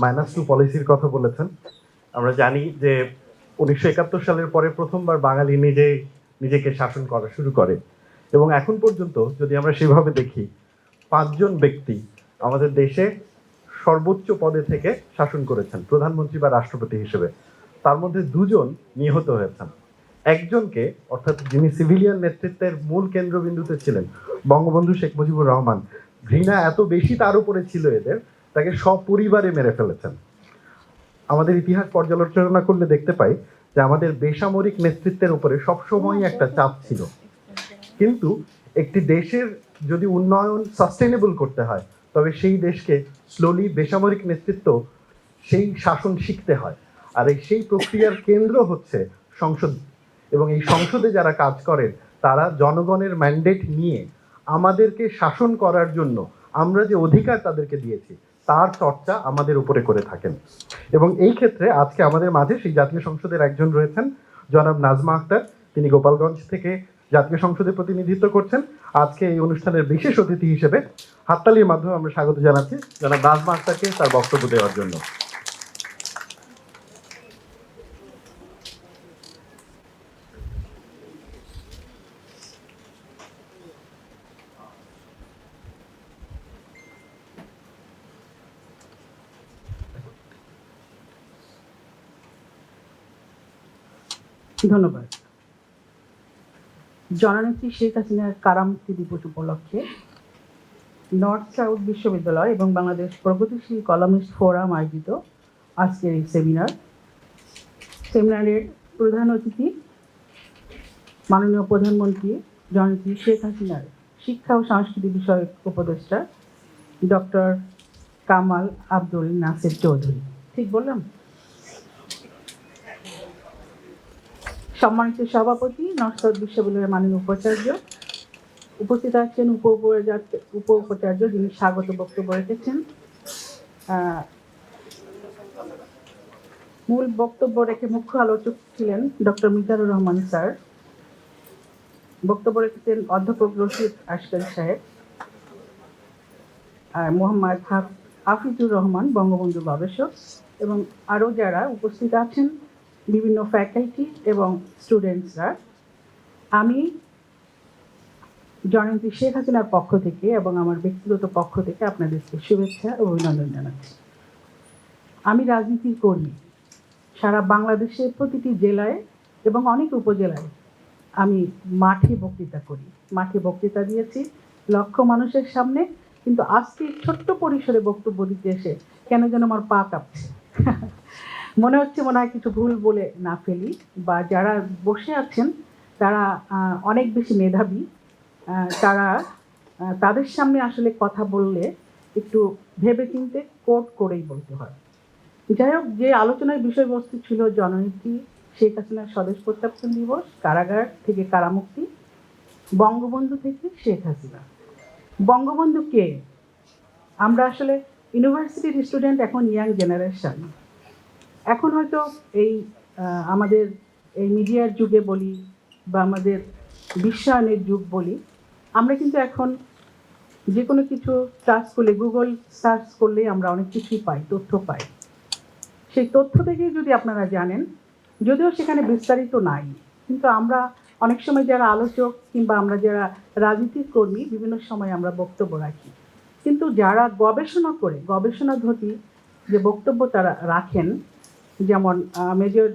Minus two পলিসির কথা বলেছেন। আমরা জানি যে উনিশশো একাত্তর সালের পরে প্রথমবার বাঙালি নিজে নিজেকে শাসন করা শুরু করে। এবং এখন পর্যন্ত যদি আমরা সেভাবে দেখি, পাঁচজন ব্যক্তি আমাদের দেশে সর্বোচ্চ পদে থেকে শাসন করেছেন, প্রধানমন্ত্রী বা রাষ্ট্রপতি হিসেবে। তার মধ্যে দুজন নিহত হয়েছেন। একজনকে, অর্থাৎ যিনি সিভিলিয়ান নেতৃত্বের মূল কেন্দ্রবিন্দুতে ছিলেন, বঙ্গবন্ধু শেখ মুজিবুর রহমান, ঘৃণা এত বেশি তার উপরে ছিল এদের তাকে সপরিবারে মেরে ফেলেছেন। আমাদের ইতিহাস পর্যালোচনা করলে দেখতে পাই যে আমাদের বেসামরিক নেতৃত্বের উপরে সবসময় একটা চাপ ছিল। কিন্তু একটি দেশের যদি উন্নয়ন সাস্টেনেবল করতে হয়, তবে সেই দেশকে স্লোলি বেসামরিক নেতৃত্ব সেই শাসন শিখতে হয়। আর এই সেই প্রক্রিয়ার কেন্দ্র হচ্ছে সংসদ। এবং এই সংসদে যারা কাজ করেন, তারা জনগণের ম্যান্ডেট নিয়ে আমাদেরকে শাসন করার জন্য আমরা যে অধিকার তাদেরকে দিয়েছি তার চর্চা আমাদের উপরে করে থাকেন। এবং এই ক্ষেত্রে আজকে আমাদের মাঝে সেই জাতীয় সংসদের একজন রয়েছেন, জনাব নাজমা আক্তার তিনি গোপালগঞ্জ থেকে জাতীয় সংসদে প্রতিনিধিত্ব করছেন। আজকে এই অনুষ্ঠানের বিশেষ অতিথি হিসেবে হাততালির মাধ্যমে আমরা স্বাগত জানাচ্ছি। জনাব নাজমা আক্তারকে তার বক্তব্য দেওয়ার জন্য। ধন্যবাদ। জননেত্রী শেখ হাসিনার কারামুক্তি দিবস উপলক্ষে নর্থ সাউথ বিশ্ববিদ্যালয় এবং বাংলাদেশ প্রগতিশীল কলামিস্ট ফোরাম আয়োজিত আজকের এই সেমিনার। সেমিনারের প্রধান অতিথি মাননীয় প্রধানমন্ত্রী জননেত্রী শেখ হাসিনার শিক্ষা ও সংস্কৃতি বিষয়ক উপদেষ্টা ডক্টর কামাল আব্দুল নাসির চৌধুরী। ঠিক বললাম? সম্মানিত সভাপতি নর্থ বিশ্ববিদ্যালয়ের মাননীয় উপাচার্য। উপস্থিত আছেন উপ উপ উপাচার্য যিনি স্বাগত বক্তব্য রেখেছেন। মূল বক্তব্য রেখে মুখ্য আলোচক ছিলেন ডক্টর মিজানুর রহমান স্যার। বক্তব্য রেখেছেন অধ্যাপক রশিদ আশকার সাহেব আর মোহাম্মদ হাফ- হাফিজুর রহমান, বঙ্গবন্ধু গবেষক এবং আরও যারা উপস্থিত আছেন বিভিন্ন ফ্যাকাল্টি এবং স্টুডেন্টসরা আমি জয়ন্তী শেখ হাসিনার পক্ষ থেকে এবং আমার ব্যক্তিগত পক্ষ থেকে আপনাদেরকে শুভেচ্ছা ও অভিনন্দন জানাচ্ছি। আমি রাজনীতির কর্মী। সারা বাংলাদেশের প্রতিটি জেলায় এবং অনেক উপজেলায় আমি মাঠে বক্তৃতা করি। মাঠে বক্তৃতা দিয়েছি লক্ষ মানুষের সামনে, কিন্তু আজকে ছোট্ট পরিসরে বক্তব্য দিতে এসে কেন যেন আমার পা কাঁপছে। মনে হচ্ছে মনে হয় কিছু ভুল বলে না ফেলি, বা যারা বসে আছেন, তারা অনেক বেশি মেধাবী তারা তাদের সামনে আসলে কথা বললে একটু ভেবে চিনতে কোট করেই বলতে হয়। যাই হোক, যে আলোচনার বিষয়বস্তু ছিল জননীতি, শেখ হাসিনার স্বদেশ প্রত্যাবর্তন দিবস, কারাগার থেকে কারামুক্তি, বঙ্গবন্ধু থেকে শেখ হাসিনা। বঙ্গবন্ধু কে? আমরা আসলে ইউনিভার্সিটির স্টুডেন্ট এখন ইয়াং জেনারেশন। এখন হয়তো এই আমাদের এই মিডিয়ার যুগে বলি বা আমাদের বিশ্বায়নের যুগ বলি, আমরা কিন্তু এখন যে কোনো কিছু সার্চ করলে গুগল সার্চ করলে আমরা অনেক কিছুই পাই, তথ্য পাই। সেই তথ্য থেকেই যদি আপনারা জানেন, যদিও সেখানে বিস্তারিত নাই, কিন্তু আমরা অনেক সময় যারা আলোচক কিংবা আমরা যারা রাজনীতির কর্মী, বিভিন্ন সময় আমরা বক্তব্য রাখি। কিন্তু যারা গবেষণা করে গবেষণা ধর্মী যে বক্তব্য তারা রাখেন যেমন মেজর,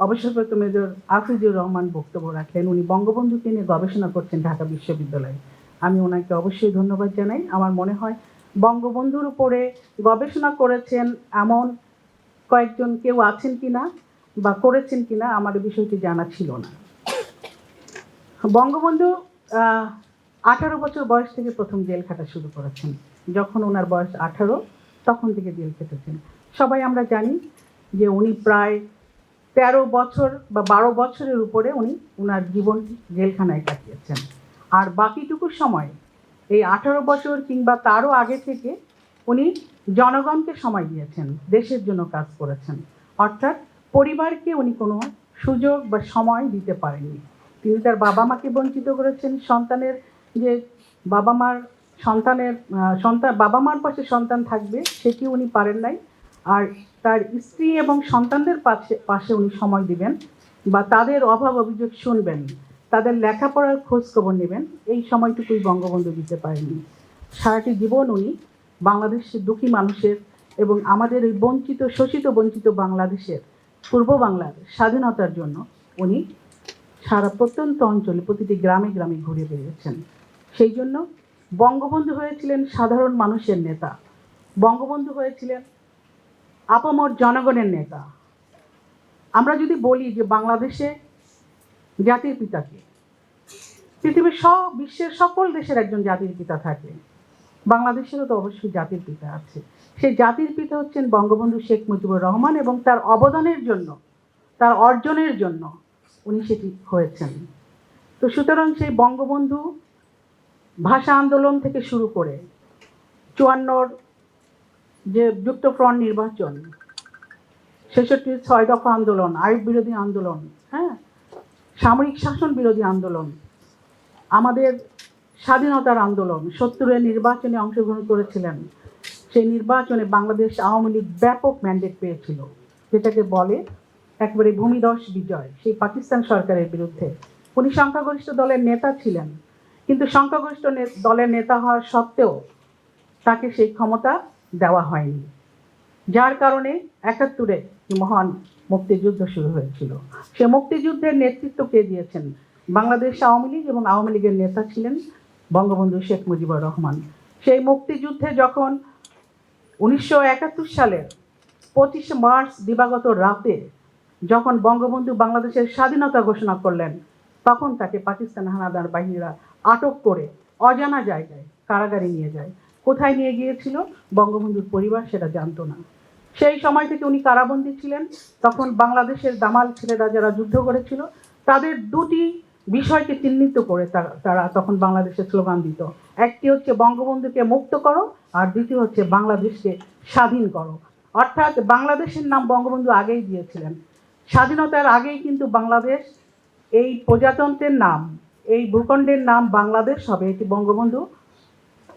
অবসরপ্রাপ্ত মেজর আফিজুর রহমান বক্তব্য রাখেন উনি বঙ্গবন্ধুকে নিয়ে গবেষণা করছেন ঢাকা বিশ্ববিদ্যালয়ে। আমি ওনাকে অবশ্যই ধন্যবাদ জানাই। আমার মনে হয় বঙ্গবন্ধুর উপরে গবেষণা করেছেন এমন কয়েকজন কেউ আছেন কি না বা করেছেন কিনা আমার এই বিষয়টি জানা ছিল না। বঙ্গবন্ধু আঠারো বছর বয়স থেকে প্রথম জেল খাটা শুরু করেছেন। যখন ওনার বয়স আঠারো, তখন থেকে জেল খেটেছেন। সবাই আমরা জানি যে উনি প্রায় তেরো বছর বা বারো বছরের উপরে উনি ওনার জীবন জেলখানায় কাটিয়েছেন। আর বাকিটুকু সময়, এই আঠারো বছর কিংবা তারও আগে থেকে উনি জনগণকে সময় দিয়েছেন, দেশের জন্য কাজ করেছেন। অর্থাৎ পরিবারকে উনি কোনো সুযোগ বা সময় দিতে পারেননি। তিনি তার বাবা মাকে বঞ্চিত করেছেন, সন্তানের যে বাবা মার সন্তানের সন্তান, বাবা মার পাশে সন্তান থাকবে সেটি উনি পারেন নাই। আর তার স্ত্রী এবং সন্তানদের পাশে পাশে উনি সময় দিবেন বা তাদের অভাব অভিযোগ শুনবেন, তাদের লেখাপড়ার খোঁজ খবর নেবেন, এই সময়টুকুই বঙ্গবন্ধু দিতে পারেননি। সারাটি জীবন উনি বাংলাদেশের দুঃখী মানুষের এবং আমাদের এই বঞ্চিত, শোষিত, বঞ্চিত বাংলাদেশের, পূর্ব বাংলার স্বাধীনতার জন্য উনি সারা প্রত্যন্ত অঞ্চলে প্রতিটি গ্রামে গ্রামে ঘুরে বেরিয়েছেন সেই জন্য বঙ্গবন্ধু হয়েছিলেন সাধারণ মানুষের নেতা। বঙ্গবন্ধু হয়েছিলেন আপামর জনগণের নেতা। আমরা যদি বলি যে বাংলাদেশে জাতির পিতাকে, পৃথিবীর সব, বিশ্বের সকল দেশের একজন জাতির পিতা থাকে। বাংলাদেশেরও তো অবশ্যই জাতির পিতা আছে। সেই জাতির পিতা হচ্ছেন বঙ্গবন্ধু শেখ মুজিবুর রহমান এবং তার অবদানের জন্য, তার অর্জনের জন্য উনি সেটি হয়েছেন। তো সুতরাং সেই বঙ্গবন্ধু ভাষা আন্দোলন থেকে শুরু করে চুয়ান্নর যে যুক্তফ্রন্ট নির্বাচন ছেষট্টির ছয় দফা আন্দোলন, আইন বিরোধী আন্দোলন হ্যাঁ? সামরিক শাসন বিরোধী আন্দোলন, আমাদের স্বাধীনতার আন্দোলন, সত্তরের নির্বাচনে অংশগ্রহণ করেছিলেন। সেই নির্বাচনে বাংলাদেশ আওয়ামী লীগ ব্যাপক ম্যান্ডেট পেয়েছিল, যেটাকে বলে একবারে ভূমিদশ বিজয়, সেই পাকিস্তান সরকারের বিরুদ্ধে। উনি সংখ্যাগরিষ্ঠ দলের নেতা ছিলেন, কিন্তু সংখ্যাগরিষ্ঠ দলের নেতা হওয়ার সত্ত্বেও তাকে সেই ক্ষমতা দেওয়া হয়নি। যার কারণে একাত্তরে মহান মুক্তিযুদ্ধ শুরু হয়েছিল। সে মুক্তিযুদ্ধের নেতৃত্ব কে দিয়েছেন? বাংলাদেশ আওয়ামী লীগ এবং আওয়ামী লীগের নেতা ছিলেন বঙ্গবন্ধু শেখ মুজিবুর রহমান। সেই মুক্তিযুদ্ধে যখন উনিশশো একাত্তর সালের পঁচিশে মার্চ দিবাগত রাতে যখন বঙ্গবন্ধু বাংলাদেশের স্বাধীনতা ঘোষণা করলেন, তখন তাকে পাকিস্তান হানাদার বাহিনীরা আটক করে অজানা জায়গায় কারাগারে নিয়ে যায়। কোথায় নিয়ে গিয়েছিল, বঙ্গবন্ধুর পরিবার সেটা জানতো না। সেই সময় থেকে উনি কারাবন্দী ছিলেন, তখন বাংলাদেশের দামাল ছেলেরা যারা যুদ্ধ করেছিল, তাদের দুটি বিষয়কে চিহ্নিত করে তারা তখন বাংলাদেশে স্লোগান দিত। একটি হচ্ছে, বঙ্গবন্ধুকে মুক্ত করো, আর দ্বিতীয় হচ্ছে, বাংলাদেশকে স্বাধীন করো। অর্থাৎ বাংলাদেশের নাম বঙ্গবন্ধু আগেই দিয়েছিলেন। স্বাধীনতার আগেই কিন্তু বাংলাদেশ, এই প্রজাতন্ত্রের নাম, এই ভূখণ্ডের নাম বাংলাদেশ হবে, এটি বঙ্গবন্ধু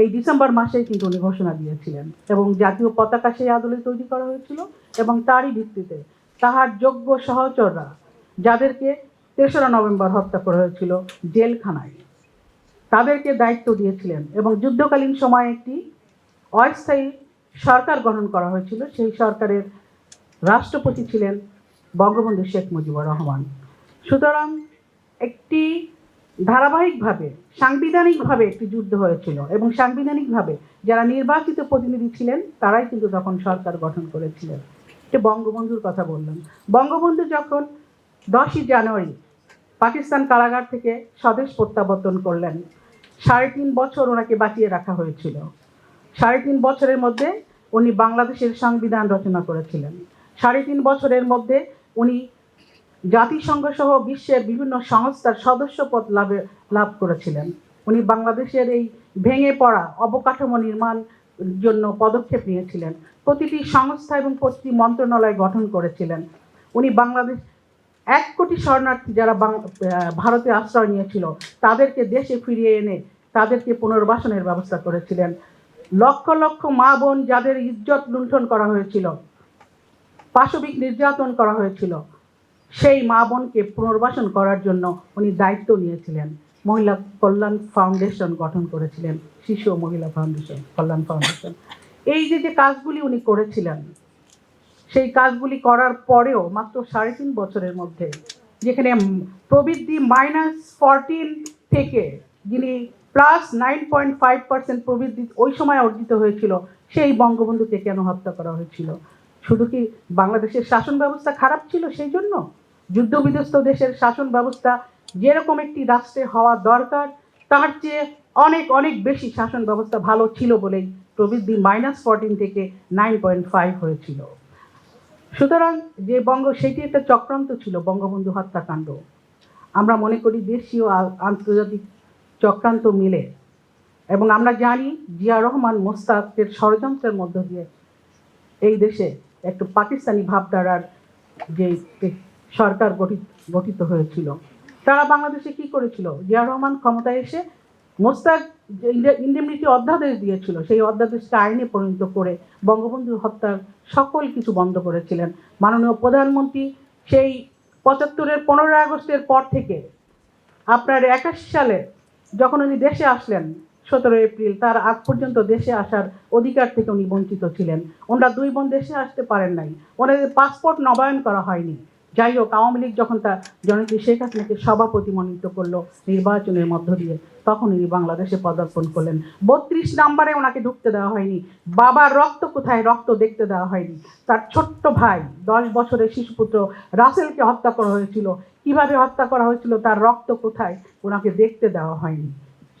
এই ডিসেম্বর মাসেই কিন্তু উনি ঘোষণা দিয়েছিলেন এবং জাতীয় পতাকা সেই আদলে তৈরি করা হয়েছিল এবং তারই ভিত্তিতে তাহার যোগ্য সহচররা যাদেরকে তেসরা নভেম্বর হত্যা করা হয়েছিল জেলখানায়, তাদেরকে দায়িত্ব দিয়েছিলেন এবং যুদ্ধকালীন সময়ে একটি অস্থায়ী সরকার গঠন করা হয়েছিল। সেই সরকারের রাষ্ট্রপতি ছিলেন বঙ্গবন্ধু শেখ মুজিবুর রহমান। সুতরাং একটি ধারাবাহিকভাবে, সাংবিধানিকভাবে একটি যুদ্ধ হয়েছিল এবং সাংবিধানিকভাবে যারা নির্বাচিত প্রতিনিধি ছিলেন, তারাই কিন্তু তখন সরকার গঠন করেছিলেন। এটা বঙ্গবন্ধুর কথা বললাম। বঙ্গবন্ধু যখন দশই জানুয়ারি পাকিস্তান কারাগার থেকে স্বদেশ প্রত্যাবর্তন করলেন, সাড়ে তিন বছর ওনাকে বাঁচিয়ে রাখা হয়েছিল। সাড়ে তিন বছরের মধ্যে উনি বাংলাদেশের সংবিধান রচনা করেছিলেন। সাড়ে তিন বছরের মধ্যে উনি জাতিসংঘ সহ বিশ্বের বিভিন্ন সংস্থার সদস্যপদ লাভে, লাভ করেছিলেন। উনি বাংলাদেশের এই ভেঙে পড়া অবকাঠামো নির্মাণ জন্য পদক্ষেপ নিয়েছিলেন। প্রতিটি সংস্থা এবং প্রতিটি মন্ত্রণালয় গঠন করেছিলেন। উনি বাংলাদেশ, এক কোটি শরণার্থী যারা ভারতে আশ্রয় নিয়েছিল, তাদেরকে দেশে ফিরিয়ে এনে তাদেরকে পুনর্বাসনের ব্যবস্থা করেছিলেন। লক্ষ লক্ষ মা বোন যাদের ইজ্জত লুণ্ঠন করা হয়েছিল, পাশবিক নির্যাতন করা হয়েছিল সেই মা বোনকে পুনর্বাসন করার জন্য উনি দায়িত্ব নিয়েছিলেন। মহিলা কল্যাণ ফাউন্ডেশন গঠন করেছিলেন, শিশু মহিলা ফাউন্ডেশন, কল্যাণ ফাউন্ডেশন। এই যে যে কাজগুলি উনি করেছিলেন, সেই কাজগুলি করার পরেও মাত্র সাড়ে তিন বছরের মধ্যে, যেখানে প্রবৃদ্ধি মাইনাস ফরটিন থেকে যিনি plus nine point five percent প্রবৃদ্ধি ওই সময় অর্জিত হয়েছিল, সেই বঙ্গবন্ধুকে কেন হত্যা করা হয়েছিল? শুধু কি বাংলাদেশের শাসন ব্যবস্থা খারাপ ছিল সেই জন্য? যুদ্ধবিধ্বস্ত দেশের শাসন ব্যবস্থা যেরকম একটি রাষ্ট্রে হওয়া দরকার, তার চেয়ে অনেক অনেক বেশি শাসন ব্যবস্থা ভালো ছিল বলেই প্রবৃদ্ধি মাইনাস ফোরটিন থেকে নাইন পয়েন্ট ফাইভ হয়েছিল। সুতরাং যে বঙ্গ, সেটি একটা চক্রান্ত ছিল বঙ্গবন্ধু হত্যাকাণ্ড। আমরা মনে করি দেশীয় আন্তর্জাতিক চক্রান্ত মিলে। এবং আমরা জানি জিয়া রহমান মোস্তাকের ষড়যন্ত্রের মধ্য দিয়ে এই দেশে একটু পাকিস্তানি ভাবধারার যে সরকার গঠিত গঠিত হয়েছিল। তারা বাংলাদেশে কি করেছিল? জিয়া রহমান ক্ষমতায় এসে মোস্তাক ইন্ডেমনিটি অধ্যাদেশ দিয়েছিল। সেই অধ্যাদেশকে আইনে পরিণত করে বঙ্গবন্ধু হত্যার সকল কিছু বন্ধ করেছিলেন। মাননীয় প্রধানমন্ত্রী সেই পঁচাত্তরের পনেরোই আগস্টের পর থেকে আপনার একাশি সালে যখন উনি দেশে আসলেন সতেরো এপ্রিল, তার আগ পর্যন্ত দেশে আসার অধিকার থেকে উনি বঞ্চিত ছিলেন। ওনারা দুই বোন দেশে আসতে পারেন নাই। ওনাদের পাসপোর্ট নবায়ন করা হয়নি। যাই হোক, আওয়ামী লীগ যখন তার জননেত্রী শেখ হাসিনাকে সভাপতি মনোনীত করল নির্বাচনের মধ্য দিয়ে তখন উনি বাংলাদেশে পদার্পণ করলেন। বত্রিশ নাম্বারে ওনাকে ঢুকতে দেওয়া হয়নি। বাবার রক্ত কোথায়? রক্ত দেখতে দেওয়া হয়নি। তার ছোট্ট ভাই, দশ বছরের শিশুপুত্র রাসেলকে হত্যা করা হয়েছিল। কীভাবে হত্যা করা হয়েছিল? তার রক্ত কোথায়? ওনাকে দেখতে দেওয়া হয়নি।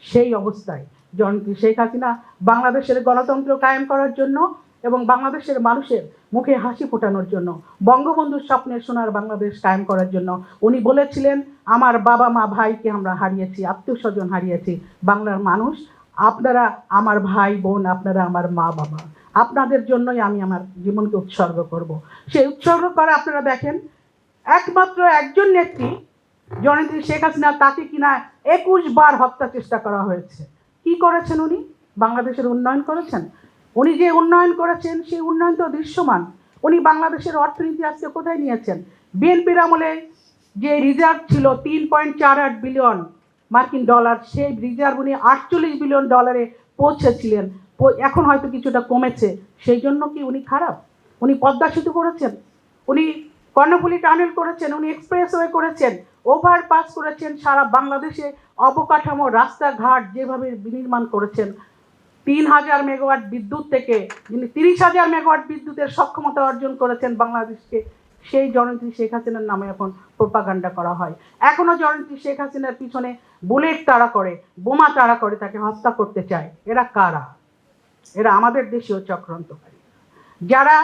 সেই অবস্থায় জননেত্রী শেখ হাসিনা বাংলাদেশের গণতন্ত্র কায়েম করার জন্য এবং বাংলাদেশের মানুষের মুখে হাসি ফোটানোর জন্য, বঙ্গবন্ধুর স্বপ্নের সোনার বাংলাদেশ কায়েম করার জন্য উনি বলেছিলেন, আমার বাবা মা ভাইকে আমরা হারিয়েছি, আত্মীয় স্বজন হারিয়েছি, বাংলার মানুষ, আপনারা আমার ভাই, বোন, আপনারা আমার মা, বাবা। আপনাদের জন্যই আমি আমার জীবনকে উৎসর্গ করব। সেই উৎসর্গ করে আপনারা দেখেন, একমাত্র একজন নেত্রী, জননেত্রী শেখ হাসিনা, তাকে কিনা একুশ বার হত্যা চেষ্টা করা হয়েছে। কি করেছেন উনি? বাংলাদেশের উন্নয়ন করেছেন? উনি যে উন্নয়ন করেছেন, সেই উন্নয়ন তো দৃশ্যমান। উনি বাংলাদেশের অর্থনীতি আজকে কোথায় নিয়েছেন? বিএনপির আমলে যে রিজার্ভ ছিল তিন পয়েন্ট চার আট বিলিয়ন মার্কিন ডলার সেই রিজার্ভ উনি আটচল্লিশ বিলিয়ন ডলারে পৌঁছেছিলেন। এখন হয়তো কিছুটা কমেছে। সেই জন্য কি উনি খারাপ? উনি পদ্মা সেতু করেছেন। উনি কর্ণফুলি টানেল করেছেন। উনি এক্সপ্রেসওয়ে করেছেন। ওভারপাস করেছেন। সারা বাংলাদেশে অবকাঠামো, রাস্তাঘাট যেভাবে বিনির্মাণ করেছেন তিন হাজার মেগাওয়াট বিদ্যুৎ থেকে যিনি তিরিশ হাজার মেগাওয়াট বিদ্যুতের সক্ষমতা অর্জন করেছেন বাংলাদেশকে, সেই জননেত্রী শেখ হাসিনার নামে এখন প্রোপাগান্ডা করা হয়। এখনও জননেত্রী শেখ হাসিনার পিছনে বুলেট তাড়া করে, বোমা তাড়া করে তাকে হত্যা করতে চায়। এরা কারা? এরা আমাদের দেশীয় চক্রান্তকারী। যারা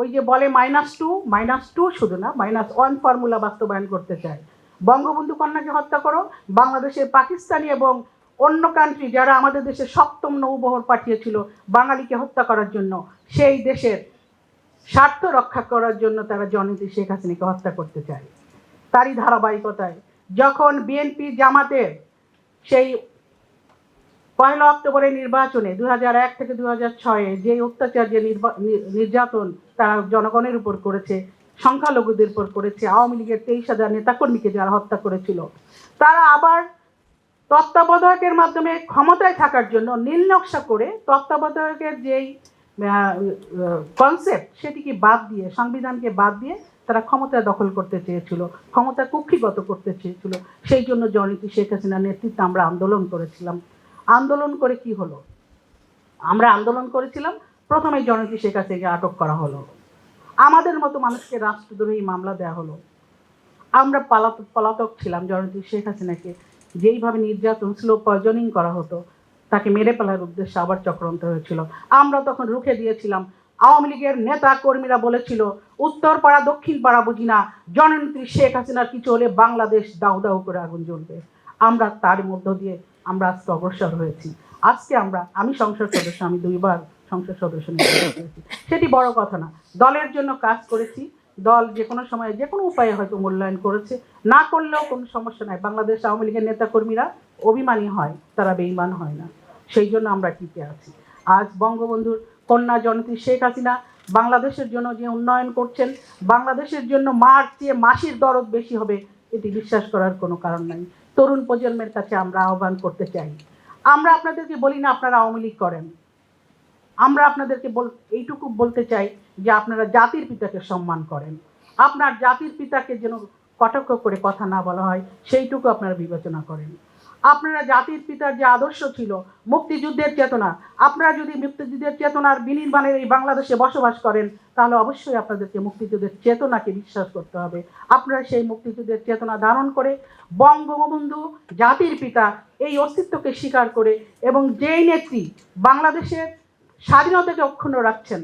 ওই যে বলে মাইনাস টু মাইনাস টু শুধু না মাইনাস ওয়ান ফর্মুলা বাস্তবায়ন করতে চায়। বঙ্গবন্ধু কন্যাকে হত্যা করো, বাংলাদেশের পাকিস্তানি এবং অন্য কান্ট্রি যারা আমাদের দেশে সপ্তম নৌবহর পাঠিয়েছিল বাঙালিকে হত্যা করার জন্য, সেই দেশের স্বার্থ রক্ষা করার জন্য তারা জননেত্রী শেখ হাসিনাকে হত্যা করতে চায়। তারই ধারাবাহিকতায় যখন বিএনপি জামাতের সেই পয়লা অক্টোবরের নির্বাচনে দু এক থেকে দু হাজার ছয়ে যে অত্যাচার, যে নির্যাতন তারা জনগণের উপর করেছে, সংখ্যালঘুদের উপর করেছে, আওয়ামী লীগের তেইশ হাজার নেতাকর্মীকে যারা হত্যা করেছিল, তারা আবার তত্ত্বাবধায়কের মাধ্যমে ক্ষমতায় থাকার জন্য নীল নকশা করে তত্ত্বাবধায়কের যেই কনসেপ্ট সেটিকে বাদ দিয়ে, সংবিধানকে বাদ দিয়ে তারা ক্ষমতা দখল করতে চেয়েছিল ক্ষমতা কুক্ষিগত করতে চেয়েছিল। সেই জন্য জননীতি শেখ হাসিনার নেতৃত্বে আমরা আন্দোলন করেছিলাম। আন্দোলন করে কি হলো? আমরা আন্দোলন করেছিলাম, প্রথমে জননীতি শেখ হাসিনাকে আটক করা হলো। আমাদের মতো মানুষকে রাষ্ট্রদ্রোহী মামলা দেওয়া হলো। আমরা পালাতক, পলাতক ছিলাম জননীতি শেখ হাসিনাকে। যেইভাবে নির্যাতন স্লো পয়জনিং করা হতো, তাকে মেরে ফেলার উদ্দেশ্যে আবার চক্রান্ত হয়েছিল। আমরা তখন রুখে দিয়েছিলাম। আওয়ামী লীগের নেতা কর্মীরা বলেছিল উত্তর পাড়া দক্ষিণ পাড়া বুঝি না, জননেত্রী শেখ হাসিনার কিছু হলে বাংলাদেশ দাউ দাউ করে আগুন জ্বলবে। আমরা তার মধ্য দিয়ে আমরা আজকে অগ্রসর হয়েছি। আজকে আমরা, আমি সংসদ সদস্য, আমি দুইবার সংসদ সদস্য সেটি বড় কথা না। দলের জন্য কাজ করেছি দল যে কোনো সময়ে, যে কোনো উপায়ে হয়তো মূল্যায়ন করেছে। না করলেও কোনো সমস্যা নাই। বাংলাদেশ আওয়ামী লীগের নেতাকর্মীরা অভিমানী হয়, তারা বেইমান হয় না। সেই জন্য আমরা টিকে আছি। আজ বঙ্গবন্ধুর কন্যা জননেত্রী শেখ হাসিনা বাংলাদেশের জন্য যে উন্নয়ন করছেন, বাংলাদেশের জন্য মার চেয়ে মাসির দরদ বেশি হবে, এটি বিশ্বাস করার কোনো কারণ নাই। তরুণ প্রজন্মের কাছে আমরা আহ্বান করতে চাই। আমরা আপনাদেরকে বলি না আপনারা আওয়ামী লীগ করেন। আমরা আপনাদেরকে বল এইটুকু বলতে চাই যে আপনারা জাতির পিতাকে সম্মান করেন। আপনার জাতির পিতাকে যেন কটাক্ষ করে কথা না বলা হয়, সেইটুকু আপনারা বিবেচনা করেন। আপনারা জাতির পিতার যে আদর্শ ছিল, মুক্তিযুদ্ধের চেতনা, আপনারা যদি মুক্তিযুদ্ধের চেতনার বিনির্মাণের এই বাংলাদেশে বসবাস করেন, তাহলে অবশ্যই আপনাদেরকে মুক্তিযুদ্ধের চেতনাকে বিশ্বাস করতে হবে। আপনারা সেই মুক্তিযুদ্ধের চেতনা ধারণ করে বঙ্গবন্ধু জাতির পিতা এই অস্তিত্বকে স্বীকার করে এবং যেই নেত্রী বাংলাদেশের স্বাধীনতাকে অক্ষুণ্ণ রাখছেন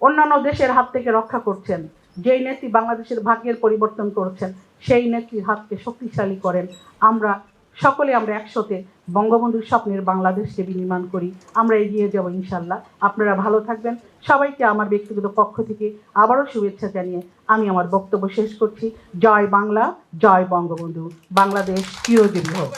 অন্যান্য দেশের হাত থেকে রক্ষা করছেন। যেই নেত্রী বাংলাদেশের ভাগ্যের পরিবর্তন করছেন, সেই নেত্রীর হাতকে শক্তিশালী করেন। আমরা সকলে আমরা একসাথে বঙ্গবন্ধুর স্বপ্নের বাংলাদেশকে বিনির্মাণ করি। আমরা এগিয়ে যাব ইনশাল্লাহ। আপনারা ভালো থাকবেন। সবাইকে আমার ব্যক্তিগত পক্ষ থেকে আবারও শুভেচ্ছা জানিয়ে আমি আমার বক্তব্য শেষ করছি। জয় বাংলা, জয় বঙ্গবন্ধু। বাংলাদেশ চিরজীবী হোক।